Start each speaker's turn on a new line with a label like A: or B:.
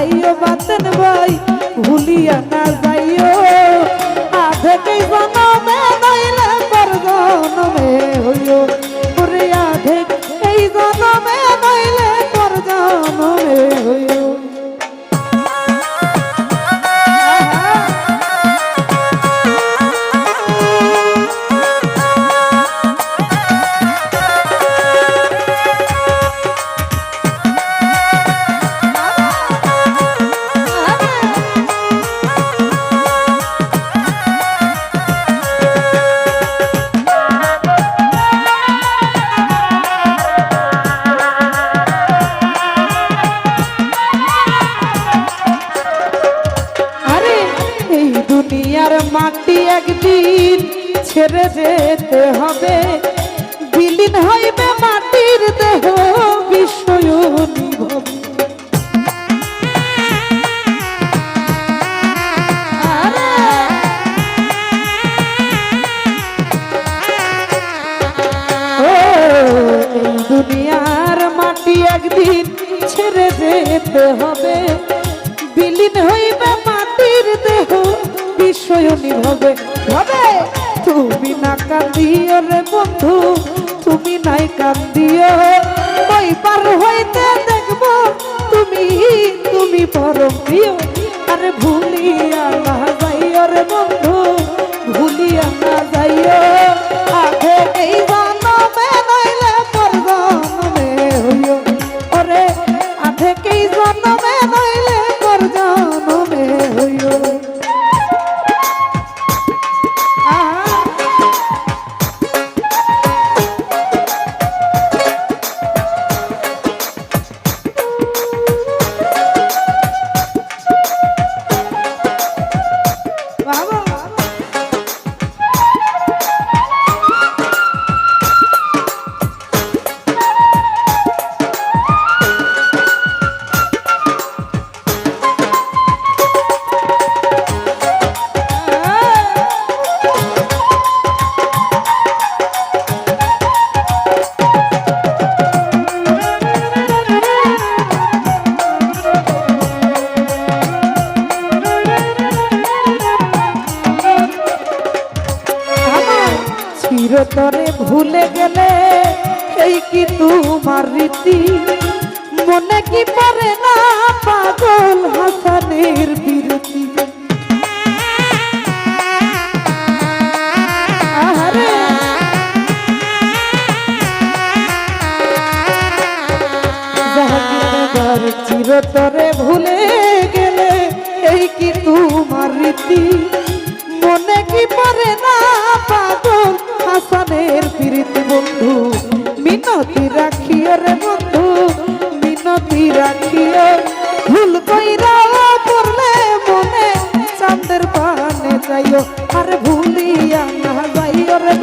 A: যাইও বাতেন ভাই ভুলিয়া না যাইও মাটি একদিন ছেড়ে যেতে হবে। বিলীন হইবে মাটির দেহ বিষয় নিভব। একদিন ছেড়ে যেতে হবে। বিলীন দেহ বিষয় হবে। হবে? তুমি না কান্দিও রে বন্ধু, তুমি নাই কান্দিও। ওই পার হইতে দেখব তুমি তুমি পরম প্রিয়। আরে ভুলিয়া না যাইও রে বন্ধু, ভুলিয়া না যাইও। চিরতরে ভুলে গেলে, এই কি তোমার রীতি? মনে কি পড়ে না পাগল হাসানের বিরতি? চিরতরে ভুলে গেলে, এই কি তোমার রীতি? মনে কি পারে না পাগল? হাসানের পীড়িত বন্ধু, মিনতি রাখিও রে বন্ধু, মিনতি রাখিও। ভুল কইরা পড়লে মনে চাঁদের পানে যাইও, আর ভুলিয়া না যাইও রে